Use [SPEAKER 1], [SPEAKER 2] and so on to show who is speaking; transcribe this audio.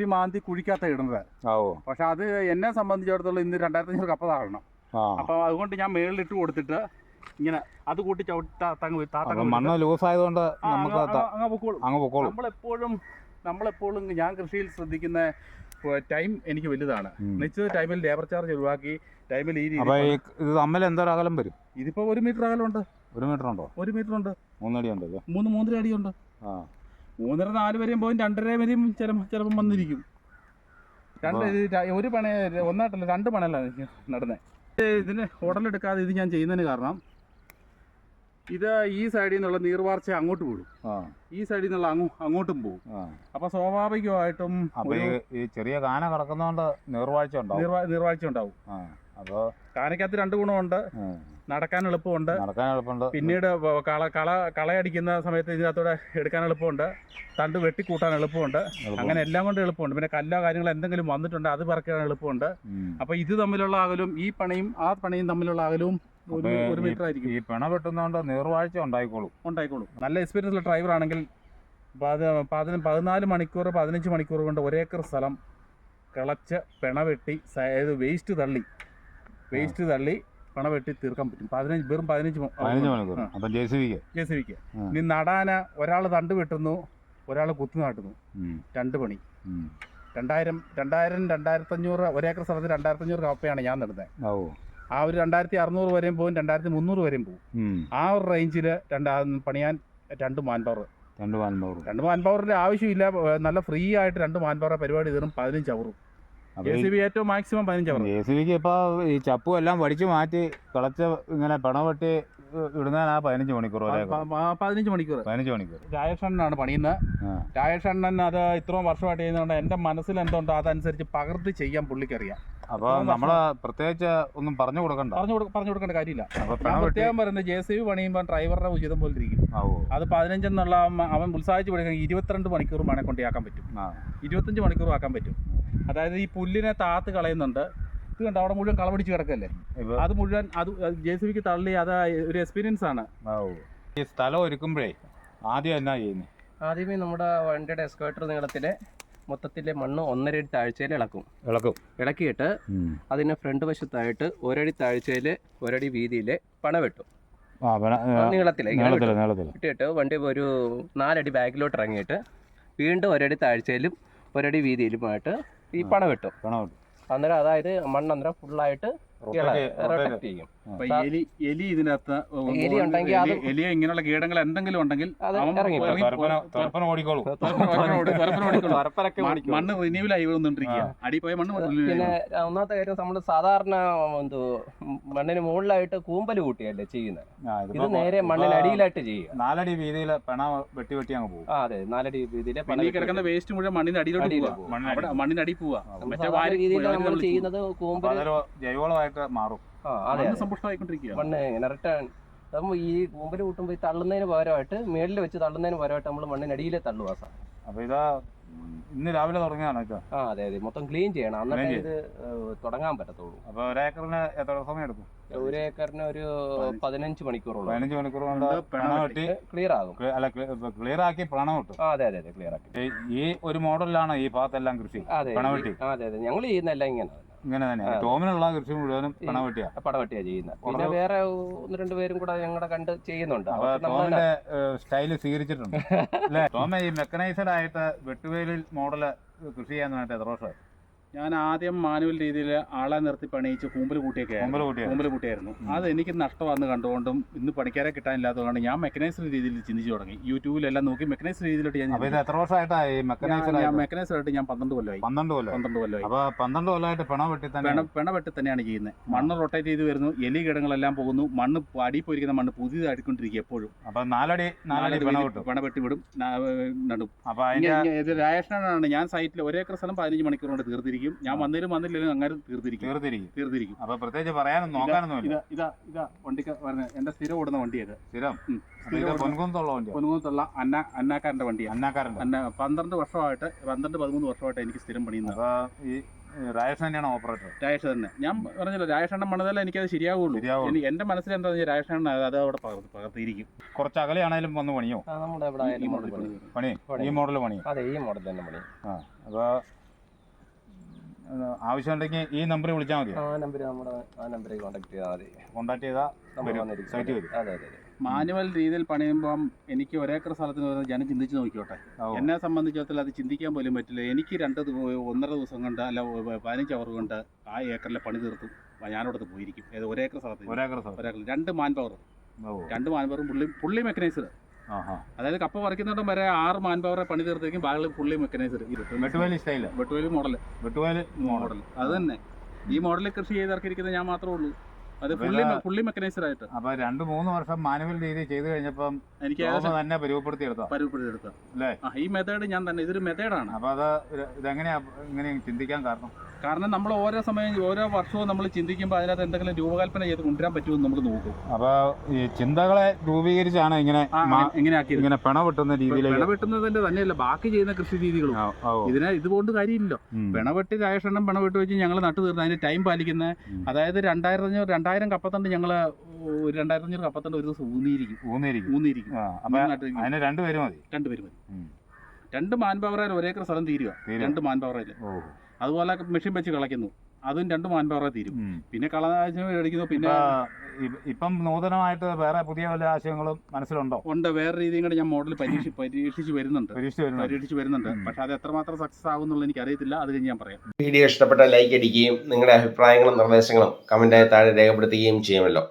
[SPEAKER 1] കുഴി മാന്തി കുഴിക്കകത്ത് ഇടുന്നത്. പക്ഷെ അത് എന്നെ സംബന്ധിച്ചിടത്തോളം ഇന്ന് രണ്ടായിരത്തി അഞ്ഞൂറ് കപ്പ താഴണം. അപ്പൊ അതുകൊണ്ട് ഞാൻ മേളിലിട്ട് കൊടുത്തിട്ട് ഇങ്ങനെ അത് കൂട്ടി ചവിട്ടി
[SPEAKER 2] മണ്ണ് ലൂസ് ആയതുകൊണ്ട് നമുക്ക്
[SPEAKER 1] അങ്ങ് പൊക്കോളും.
[SPEAKER 2] അങ്ങ് പൊക്കോളും.
[SPEAKER 1] നമ്മളെപ്പോഴും നമ്മളെപ്പോഴും ഞാൻ കൃഷിയിൽ ശ്രദ്ധിക്കുന്ന ടൈം എനിക്ക് വലുതാണ്. നിശ്ചിത ടൈമിൽ ലേബർ ചാർജ് ഒഴിവാക്കി ടൈമിൽ ഈ
[SPEAKER 2] ഇത് തമ്മിൽ എന്തോരം അകലം വരും?
[SPEAKER 1] ഇതിപ്പോ ഒരു മീറ്റർ അകലമുണ്ട്.
[SPEAKER 2] ഒരു മീറ്റർ ഉണ്ടോ
[SPEAKER 1] ഒരു മീറ്റർ ഉണ്ട്
[SPEAKER 2] മൂന്നടി ഉണ്ട്
[SPEAKER 1] മൂന്ന് മൂന്നര അടിയുണ്ട്.
[SPEAKER 2] ആ.
[SPEAKER 1] മൂന്നര നാല് വരെയും പോയി രണ്ടര വരെയും ചിലപ്പോൾ ചിലപ്പം വന്നിരിക്കും. രണ്ട് ഒരു പണ ഒന്നായിട്ടല്ല രണ്ട് പണല്ല നടന്നത് ഇതിന് ഉടലെടുക്കാതെ ഇത് ഞാൻ ചെയ്യുന്നതിന് കാരണം ഇത് ഈ സൈഡിൽ നിന്നുള്ള നീർവാർച്ച അങ്ങോട്ട് പോകും
[SPEAKER 2] ആ.
[SPEAKER 1] ഈ സൈഡിൽ നിന്നുള്ള അങ്ങോ അങ്ങോട്ടും പോകും. അപ്പൊ സ്വാഭാവികമായിട്ടും
[SPEAKER 2] അപ്പൊ ഈ ചെറിയ കാന കിടക്കുന്നോണ്ട് നീർവാഴ്ച ഉണ്ടാവും.
[SPEAKER 1] നീർവാഴ്ച ഉണ്ടാവും.
[SPEAKER 2] ആ. അപ്പോൾ
[SPEAKER 1] കാനക്കകത്ത് രണ്ട് ഗുണമുണ്ട്. നടക്കാൻ എളുപ്പമുണ്ട്.
[SPEAKER 2] നടക്കാൻ എളുപ്പമുണ്ട്.
[SPEAKER 1] പിന്നീട് കള കള കളയടിക്കുന്ന സമയത്ത് ഇതിനകത്തൂടെ എടുക്കാൻ എളുപ്പമുണ്ട്. തണ്ട് വെട്ടിക്കൂട്ടാൻ എളുപ്പമുണ്ട്. അങ്ങനെ എല്ലാം കൊണ്ട് എളുപ്പമുണ്ട്. പിന്നെ കല്ലോ കാര്യങ്ങളോ എന്തെങ്കിലും വന്നിട്ടുണ്ട് അത് പറക്കാൻ എളുപ്പമുണ്ട്. അപ്പൊ ഇത് തമ്മിലുള്ള അകലും ഈ പണിയും ആ പണിയും തമ്മിലുള്ള അകലവും ഒരു മീറ്റർ ആയിരിക്കും
[SPEAKER 2] ഈ പിണ വെട്ടുന്നതുകൊണ്ട് നീർവാഴ്ച ഉണ്ടായിക്കോളും.
[SPEAKER 1] ഉണ്ടായിക്കോളും. നല്ല എക്സ്പീരിയൻസ് ഉള്ള ഡ്രൈവർ ആണെങ്കിൽ പത് പതിന പതിനാല് മണിക്കൂർ പതിനഞ്ച് മണിക്കൂർ കൊണ്ട് ഒരേക്കർ സ്ഥലം കിളച്ച് പിണ വെട്ടി വേസ്റ്റ് തള്ളി. വേസ്റ്റ് തള്ളി പിണ വെട്ടി തീർക്കാൻ പറ്റും. പതിനഞ്ച് വെറും പതിനഞ്ച്
[SPEAKER 2] പതിനഞ്ച് മണിക്കൂർ. അപ്പം ജെ സി വിക്ക്
[SPEAKER 1] ജെ സി ബിക്ക് ഇനി നടാന ഒരാൾ തണ്ട് വെട്ടുന്നു ഒരാൾ കുത്തു നാട്ടുന്നു. രണ്ട് പണി. രണ്ടായിരം രണ്ടായിരം രണ്ടായിരത്തഞ്ഞൂറ് ഒരേക്കർ സ്ഥലത്ത് രണ്ടായിരത്തഞ്ഞൂറ് കപ്പയാണ് ഞാൻ നടുന്നത് ആ ഒരു രണ്ടായിരത്തി അറുന്നൂറ് വരെയും പോകും രണ്ടായിരത്തി മുന്നൂറ് വരെയും പോകും ആ ഒരു റേഞ്ചിൽ രണ്ടാ പണിയാൻ രണ്ട് മാൻ പവർ
[SPEAKER 2] രണ്ട് വാൽമൂർ
[SPEAKER 1] രണ്ട് മാൻ പവറിന്റെ ആവശ്യമില്ല നല്ല ഫ്രീ ആയിട്ട് രണ്ട് മാൻ പവർ പരിപാടി തീർന്നും പതിനഞ്ച് അവറും ജെ സി ബി ഏറ്റവും മാക്സിമം പതിനഞ്ച് അവർ
[SPEAKER 2] ജെ സി ബിക്ക് ഇപ്പോൾ ഈ ചപ്പും എല്ലാം വടിച്ചു മാറ്റി കിളച്ച് ഇങ്ങനെ പിണ വെട്ടി ആ പതിനഞ്ച് മണിക്കൂർ
[SPEAKER 1] പതിനഞ്ച് മണിക്കൂർ.
[SPEAKER 2] പതിനഞ്ച് മണിക്കൂർ.
[SPEAKER 1] രാജേഷണ്ണനാണ് പണിയുന്നത്.
[SPEAKER 2] ആ.
[SPEAKER 1] രാജേഷ് അണ്ണൻ അത് ഇത്രയും വർഷമായിട്ട് ചെയ്യുന്നതുകൊണ്ട് എന്റെ മനസ്സിൽ എന്തുണ്ടോ അതനുസരിച്ച് പകർത്തി ചെയ്യാൻ പുള്ളിക്കറിയാം.
[SPEAKER 2] അപ്പോൾ നമ്മൾ പ്രത്യേകിച്ച് ഒന്നും പറഞ്ഞു കൊടുക്കണ്ട.
[SPEAKER 1] പറഞ്ഞു പറഞ്ഞു കൊടുക്കേണ്ട കാര്യമില്ല. പ്രത്യേകം പറയുന്നത് ജെ സി ബി പണിയുമ്പോൾ ഡ്രൈവറുടെ ഉചിതം പോലെ ഇരിക്കും. അത് പതിനഞ്ചെന്നുള്ള അവൻ- ഉത്സാഹിച്ച് പഠിക്കാൻ ഇരുപത്തിരണ്ട് മണിക്കൂർ മണെ കൊണ്ടാക്കാൻ പറ്റും.
[SPEAKER 2] ആ.
[SPEAKER 1] ഇരുപത്തഞ്ച് മണിക്കൂർ ആക്കാൻ പറ്റും. അതായത് ഈ പുല്ലിനെ താത്ത് കളയുന്നുണ്ട്. ഇത് കണ്ട? അവിടെ മുഴുവൻ കളപിടിച്ച് കിടക്കല്ലേ? അത് മുഴുവൻ അത് ജെ സി ബിക്ക് തള്ളി അത് ഒരു എക്സ്പീരിയൻസ് ആണ്.
[SPEAKER 2] ഈ സ്ഥലം ഒരുക്കുമ്പോഴേ ആദ്യം എന്നാ ചെയ്യുന്നത്
[SPEAKER 3] ആദ്യമേ നമ്മുടെ വണ്ടിയുടെ എക്സ്കവേറ്റർ നീളത്തിലെ മൊത്തത്തിലെ മണ്ണ് ഒന്നര അടി താഴ്ചയിൽ ഇളക്കും.
[SPEAKER 2] ഇളക്കും.
[SPEAKER 3] ഇളക്കിയിട്ട് അതിന് ഫ്രണ്ട് വശത്തായിട്ട് ഒരടി താഴ്ചയിൽ ഒരടി വീതിയിൽ പണ വെട്ടും. നീളത്തിലെ വെട്ടിയിട്ട് വണ്ടി ഒരു നാലടി ബാക്കിലോട്ട് ഇറങ്ങിയിട്ട് വീണ്ടും ഒരടി താഴ്ചയിലും ഒരടി വീതിയിലുമായിട്ട് ഈ പണ വെട്ടും
[SPEAKER 2] പിണ വെട്ടും
[SPEAKER 3] അന്നേരം അതായത് മണ്ണ് അന്നേരം ഫുള്ളായിട്ട്
[SPEAKER 1] എലി ഇതിനകത്ത്
[SPEAKER 3] എലി
[SPEAKER 1] ഇങ്ങനെയുള്ള കീടങ്ങൾ എന്തെങ്കിലും ഉണ്ടെങ്കിൽ
[SPEAKER 2] ഓടിക്കോളും.
[SPEAKER 1] മണ്ണ് റിന്യൂവൽ ആയി വന്നുകൊണ്ടിരിക്കുക അടി പോയ മണ്ണ്
[SPEAKER 3] പിന്നെ ഒന്നാമത്തെ കാര്യം നമ്മൾ സാധാരണ എന്തോ മണ്ണിന് മുകളിലായിട്ട് കൂമ്പൽ കൂട്ടിയല്ലേ ചെയ്യുന്നത്? ഇത് നേരെ മണ്ണിന് അടിയിലായിട്ട് ചെയ്യുക.
[SPEAKER 2] നാലടി വീതിയിൽ പിണ വെട്ടി വെട്ടി അങ്ങ് പോകും.
[SPEAKER 3] അതെ നാലടി
[SPEAKER 1] വീതിയിലെ പണി കിടക്കുന്ന വേസ്റ്റ് മുഴുവൻ മണ്ണിന്റെ അടിയിലോട്ട് അവിടെ മണ്ണിന്റെ അടി പോവാ. മറ്റേ വാരി
[SPEAKER 3] രീതിയിൽ നമ്മൾ ചെയ്യുന്നത് കൂമ്പല
[SPEAKER 2] കൂമ്പൽ ജൈവവളമായിട്ട് മാറും.
[SPEAKER 1] മണ്ണ്
[SPEAKER 3] ഇങ്ങനെ റിട്ടേൺ നമ്മൾ ഈ കൂമ്പൽ കൂട്ടുമ്പോൾ ഈ തള്ളുന്നതിന് പകരമായിട്ട് മേളിൽ വെച്ച് തള്ളുന്നതിന് പകരമായിട്ട് നമ്മൾ മണ്ണിനടിയിലെ തള്ളുക സാർ.
[SPEAKER 2] അപ്പൊ ഇതാ ഇന്ന് രാവിലെ തുടങ്ങിയാണ്
[SPEAKER 3] ആ അതെ അതെ. മൊത്തം ക്ലീൻ ചെയ്യണം. എന്നിട്ടേ ഇത് തുടങ്ങാൻ പറ്റത്തുള്ളൂ.
[SPEAKER 2] അപ്പൊ ഒരേക്കറിന് എത്ര സമയം എടുക്കും?
[SPEAKER 3] ഒരു ഏക്കറിന് ഒരു പതിനഞ്ച്. മണിക്കൂറോളം.
[SPEAKER 2] പതിനഞ്ച് മണിക്കൂർ കൊണ്ട്
[SPEAKER 1] കൊണ്ട് പിണ
[SPEAKER 2] പിണ
[SPEAKER 1] വെട്ടി.
[SPEAKER 2] വെട്ടി
[SPEAKER 3] ക്ലിയർ ആകും.
[SPEAKER 2] അല്ല ക്ലിയർ ആക്കി പണം കിട്ടും
[SPEAKER 3] അതെ അതെ അതെ ക്ലിയർ ആക്കി.
[SPEAKER 2] ഈ- ഒരു മോഡലിലാണ് ഈ ഭാഗത്തെല്ലാം കൃഷി.
[SPEAKER 3] അതെ
[SPEAKER 2] പിണ
[SPEAKER 3] അതെ അതെ. ഞങ്ങൾ ചെയ്യുന്നതെല്ലാം ഇങ്ങനെ.
[SPEAKER 2] ഇങ്ങനെ തന്നെയാണ്. ടോമിനുള്ള കൃഷി മുഴുവനും പണവെട്ടിയാ.
[SPEAKER 3] പണവെട്ടിയാ ചെയ്യുന്നത് പിന്നെ വേറെ ഒന്ന് രണ്ട് പേരും കൂടെ ഞങ്ങളുടെ കണ്ട് ചെയ്യുന്നുണ്ട്.
[SPEAKER 2] അപ്പൊ ടോമിന്റെ സ്റ്റൈൽ സ്വീകരിച്ചിട്ടുണ്ട്. അല്ലെ? ടോമ ഈ മെക്കനൈസ്ഡ് ആയിട്ട് വെട്ടുവേലിൽ മോഡൽ കൃഷി ചെയ്യാനായിട്ട് എത്ര വർഷം
[SPEAKER 1] ഞാൻ ആദ്യം മാനുവൽ രീതിയിൽ ആളെ നിർത്തി പണിയിച്ച് കൂമ്പൽ കൂട്ടിയൊക്കെ കൂമ്പൽ കൂട്ടിയായിരുന്നു. അത് എനിക്ക് നഷ്ടമാണെന്ന് കണ്ടുകൊണ്ടും ഇന്ന് പണിക്കാരെ കിട്ടാനില്ലാത്തതുകൊണ്ട് ഞാൻ മെക്കനൈസ്ഡ് രീതിയിൽ ചിന്തിച്ചു തുടങ്ങി. യൂട്യൂബിലെല്ലാം നോക്കി മെക്കനൈസ്ഡ് രീതിയിലോട്ട് ഞാൻ
[SPEAKER 2] എത്ര വർഷമായിട്ടായി മെക്കനൈസ്ഡ്
[SPEAKER 1] ഞാൻ
[SPEAKER 2] ആയിട്ട്?
[SPEAKER 1] ഞാൻ പന്ത്രണ്ട് കൊല്ലമായി
[SPEAKER 2] പന്ത്രണ്ട് കൊല്ലം
[SPEAKER 1] പന്ത്രണ്ട് കൊല്ലമായി
[SPEAKER 2] അപ്പൊ പന്ത്രണ്ട് കൊല്ലമായിട്ട് പിണ വെട്ടി തന്നെ
[SPEAKER 1] പിണ വെട്ടി തന്നെയാണ് ചെയ്യുന്നത്. മണ്ണ് റൊട്ടേറ്റ് ചെയ്ത് വരുന്നു. എലി കിടങ്ങളെല്ലാം പോകുന്നു. മണ്ണ് അടി പോയിരിക്കുന്ന മണ്ണ് പുതിയതായിക്കൊണ്ടിരിക്കും എപ്പോഴും.
[SPEAKER 2] അപ്പൊ നാലടി നാലടി പിണ വെട്ടും.
[SPEAKER 1] വിടും. നടും.
[SPEAKER 2] അപ്പൊ അതിന്റെ
[SPEAKER 1] ഇങ്ങ- ഇങ്ങ- ഇത് രാജേഷനാണ് ഞാൻ സൈറ്റിൽ ഒരേക്കർ സ്ഥലം പതിനഞ്ച് മണിക്കൂർ കൊണ്ട് തീർത്തിരിക്കും ഞാൻ വന്നതിലും വന്നില്ലെങ്കിലും അങ്ങനെ തീർത്തിരിക്കും.
[SPEAKER 2] തീർത്തിരിക്കും.
[SPEAKER 1] തീർത്തിരിക്കും.
[SPEAKER 2] അപ്പൊ പ്രത്യേകിച്ച് പറയാനും നോക്കാനൊന്നുമില്ല.
[SPEAKER 1] ഇതാ ഇതാ ഇതാ വണ്ടിക്ക് പറഞ്ഞ എന്റെ സ്ഥിരം ഓടുന്ന വണ്ടിയത്.
[SPEAKER 2] സ്ഥിരം?
[SPEAKER 1] ഉം.
[SPEAKER 2] വണ്ടി
[SPEAKER 1] പൊന്നുകുത്തുള്ള അന്ന അന്നാക്കാരന്റെ വണ്ടി.
[SPEAKER 2] അന്നാക്കാരൻ
[SPEAKER 1] അന്ന പന്ത്രണ്ട് വർഷമായിട്ട് പന്ത്രണ്ട് പതിമൂന്ന് വർഷമായിട്ട് എനിക്ക് സ്ഥിരം പണിയുന്നത്.
[SPEAKER 2] ഈ രാജേഷ് തന്നെയാണ് ഓപ്പറേറ്റർ?
[SPEAKER 1] രാജേഷ് തന്നെ. ഞാൻ പറഞ്ഞല്ലോ രാജേഷണ്ണൻ പണിതല്ല എനിക്കത് ശരിയാവുള്ളൂ. എന്റെ മനസ്സിൽ എന്താ രാജേഷണ്ണൻ അത് അവിടെ പകർത്തി- പകർത്തിയിരിക്കും.
[SPEAKER 2] കുറച്ച് അകലെയാണെങ്കിലും വന്ന് പണിയോ?
[SPEAKER 3] ആ, നമ്മുടെ ഇവിടെ
[SPEAKER 1] ഈ മോഡൽ
[SPEAKER 3] പണി.
[SPEAKER 2] ഈ മോഡൽ പണി
[SPEAKER 3] അതെ ഈ മോഡൽ തന്നെ പണി.
[SPEAKER 2] ആ അപ്പൊ ആവശ്യമുണ്ടെങ്കിൽ ഈ നമ്പറിൽ വിളിച്ചാൽ മതി
[SPEAKER 3] ആ നമ്പർ നമ്മുടെ ആ നമ്പറിൽ കോൺടാക്ട് ചെയ്താൽ മതി.
[SPEAKER 2] കോൺടാക്ട് ചെയ്താൽ. സൈറ്റ് വരും.
[SPEAKER 3] അതെ അതെ
[SPEAKER 1] മാനുവൽ രീതിയിൽ പണിയുമ്പോൾ എനിക്ക് ഒരേക്കർ സ്ഥലത്തിന് വരുന്നത് ജനം ചിന്തിച്ച് നോക്കിയോട്ടെ എന്നെ സംബന്ധിച്ചിടത്തോളം അത് ചിന്തിക്കാൻ പോലും പറ്റില്ല. എനിക്ക് രണ്ട് ഒന്നര ദിവസം കൊണ്ട് അല്ല പതിനഞ്ച് അവർ കൊണ്ട് ആ ഏക്കറിലെ പണി തീർത്തു ഞാനവിടുത്തെ പോയിരിക്കും. ഏത് ഒരേക്കർ സ്ഥലത്ത്.
[SPEAKER 2] ഒരേക്കർ സ്ഥലം
[SPEAKER 1] ഒരേക്കർ രണ്ട് മാൻ പവർ രണ്ട് മാൻ പവറും പുള്ളി പുള്ളി മെക്കനൈസർ
[SPEAKER 2] ആഹാ
[SPEAKER 1] അതായത് കപ്പ പറിക്കുന്നിടം വരെ ആറ് മാൻ പവറെ പണി തീർത്തേക്കും ബാഗിൽ ഫുള്ളി മെക്കനൈസർ
[SPEAKER 2] വെട്ടുവേലി സ്റ്റൈൽ
[SPEAKER 1] വെട്ടുവേലി മോഡൽ
[SPEAKER 2] വെട്ടുവേലി മോഡൽ
[SPEAKER 1] മോഡൽ അത് തന്നെ. ഈ മോഡലിൽ കൃഷി ചെയ്തിറക്കിയിരിക്കുന്നത് ഞാൻ മാത്രമേ ഉള്ളൂ. അത് പുള്ളി പുള്ളി മെക്കനൈസർ ആയിട്ട്.
[SPEAKER 2] അപ്പൊ രണ്ട് മൂന്ന് വർഷം മാനുവൽ രീതി ചെയ്തു കഴിഞ്ഞപ്പം
[SPEAKER 1] എനിക്ക്
[SPEAKER 2] തന്നെ പരുവപ്പെടുത്തി എടുത്തോ
[SPEAKER 1] പരുപ്പെടുത്ത
[SPEAKER 2] അല്ലേ?
[SPEAKER 1] ഈ മെത്തേഡ് ഞാൻ തന്നെ ഇതൊരു മെത്തേഡാണ്
[SPEAKER 2] അപ്പൊ അത് ഇത് ഇതെങ്ങനെയാ ഇങ്ങനെ ചിന്തിക്കാൻ കാരണം?
[SPEAKER 1] കാരണം നമ്മൾ ഓരോ സമയം ഓരോ വർഷവും നമ്മൾ ചിന്തിക്കുമ്പോൾ അതിനകത്ത് എന്തെങ്കിലും രൂപകൽപ്പന ചെയ്ത് കൊണ്ടുവരാൻ പറ്റുമെന്ന് നമ്മൾ നോക്കും.
[SPEAKER 2] അപ്പൊ ഈ ചിന്തകളെ രൂപീകരിച്ചാണ് ഇങ്ങനെ
[SPEAKER 1] ഇങ്ങനെ
[SPEAKER 2] മാ-
[SPEAKER 1] എങ്ങനെ ആക്കിയത്.
[SPEAKER 2] ഇങ്ങനെ പിണ വെട്ടുന്ന രീതിയിൽ
[SPEAKER 1] പിണ വെട്ടുന്നതിന്റെ തന്നെയല്ല ബാക്കി ചെയ്യുന്ന കൃഷി രീതികളും. ഇതിനെ ഇതുകൊണ്ട് കാര്യമില്ലല്ലോ. പിണവെട്ടി രാജേഷണ്ണം പിണവെട്ട് വെച്ച് ഞങ്ങൾ നട്ടു തീർന്നു അതിന്റെ ടൈം പാലിക്കുന്ന അതായത് രണ്ടായിരത്തി അഞ്ഞൂറ് രണ്ടായിരം കപ്പത്തണ്ട് ഞങ്ങൾ ഒരു രണ്ടായിരത്തി അഞ്ഞൂറ് കപ്പത്തണ്ട് ഒരു ദിവസം ഊന്നിയിരിക്കും. ഊന്നിയിരിക്കും. ഊന്നിയിരിക്കും.
[SPEAKER 2] അതിന് രണ്ടുപേരും മതി.
[SPEAKER 1] രണ്ടുപേരും മതി. രണ്ട് മാൻ പവറിൽ ഒരേക്കർ സ്ഥലം തീരുക രണ്ട് മാൻ പവറിൽ അതുപോലെ മെഷീൻ വെച്ച് കളയ്ക്കുന്നു. അതും രണ്ട് മാൻ പവറെ തീരും പിന്നെ കളനാശം അടിക്കുന്നു പിന്നെ
[SPEAKER 2] ഇപ്പൊ നൂതനമായിട്ട് വേറെ പുതിയ വല്ല ആശയങ്ങളും മനസ്സിലുണ്ടോ?
[SPEAKER 1] ഉണ്ട്. വേറെ രീതിയും കൂടെ ഞാൻ മോഡൽ പരീക്ഷ പരീക്ഷിച്ച് വരുന്നുണ്ട്.
[SPEAKER 2] പരീക്ഷിച്ച്
[SPEAKER 1] വരുന്നുണ്ട്. പക്ഷെ അത് എത്രമാത്രം സക്സസ് ആകുന്നുള്ള എനിക്ക് അറിയത്തില്ല അത് കഴിഞ്ഞ് ഞാൻ പറയാം.
[SPEAKER 4] വീഡിയോ ഇഷ്ടപ്പെട്ട ലൈക്ക് അടിക്കുകയും നിങ്ങളുടെ അഭിപ്രായങ്ങളും നിർദ്ദേശങ്ങളും കമന്റായി താഴെ രേഖപ്പെടുത്തുകയും ചെയ്യുമല്ലോ.